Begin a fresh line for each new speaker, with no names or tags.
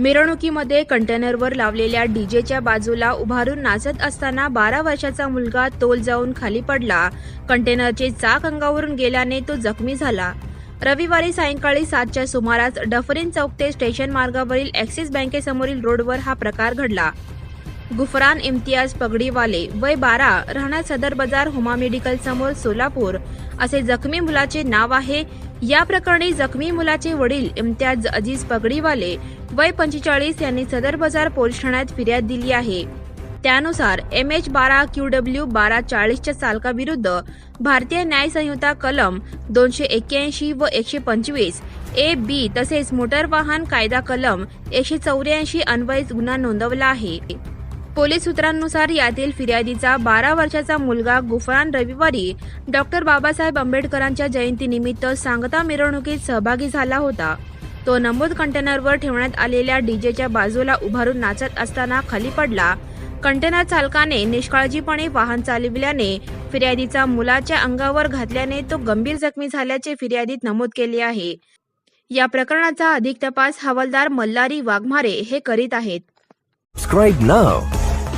मिरवणुकीमध्ये कंटेनरवर लावलेल्या डीजेच्या बाजूला उभारून नाचत असताना बारा वर्षाचा मुलगा तोल जाऊन खाली पडला. कंटेनरचे चाक अंगावरून गेल्याने तो जखमी झाला. रविवारी सायंकाळी सातच्या सुमारास डफरीन चौक ते स्टेशन मार्गावरील ॲक्सिस बँकेसमोरील रोडवर हा प्रकार घडला. गुफरान इम्तियाज पगडीवाले वय बारा राहणार सदर बाजार हुमा मेडिकल समोर सोलापूर. असे जखमी मुलाचे नाव आहे या प्रकरणी जखमी मुलाचे वडील इम्तियाज अजीज पगडीवाले वय पंचेचाळीस यांनी सदर बाजार पोलीस ठाण्यात फिर्याद दिली आहे. त्यानुसार एम एच बारा क्यू डब्ल्यू बारा चाळीसच्या चालकाविरुद्ध भारतीय न्याय संहिता कलम दोनशे एक्क्याऐंशी व एकशे पंचवीस ए बी तसेच मोटर वाहन कायदा कलम एकशे चौऱ्याऐंशी अन्वये गुन्हा नोंदवला आहे. पोलीस सूत्रांनुसार यातील फिर्यादीचा बारा वर्षाचा मुलगा गुफरान रविवारी डॉक्टर बाबासाहेब आंबेडकरांच्या जयंतीनिमित्त सांगता मिरवणुकीत सहभागी झाला होता. तो नमूद कंटेनरवर ठेवण्यात आलेल्या डीजेच्या बाजूला उभारून नाचत असताना खाली पडला. कंटेनर चालकाने निष्काळजीपणे वाहन चालविल्याने फिर्यादीचा मुलाच्या अंगावर घातल्याने तो गंभीर जखमी झाल्याचे फिर्यादीत नमूद केले आहे. या प्रकरणाचा अधिक तपास हवालदार मल्हारी वाघमारे हे करीत आहेत.
Subscribe now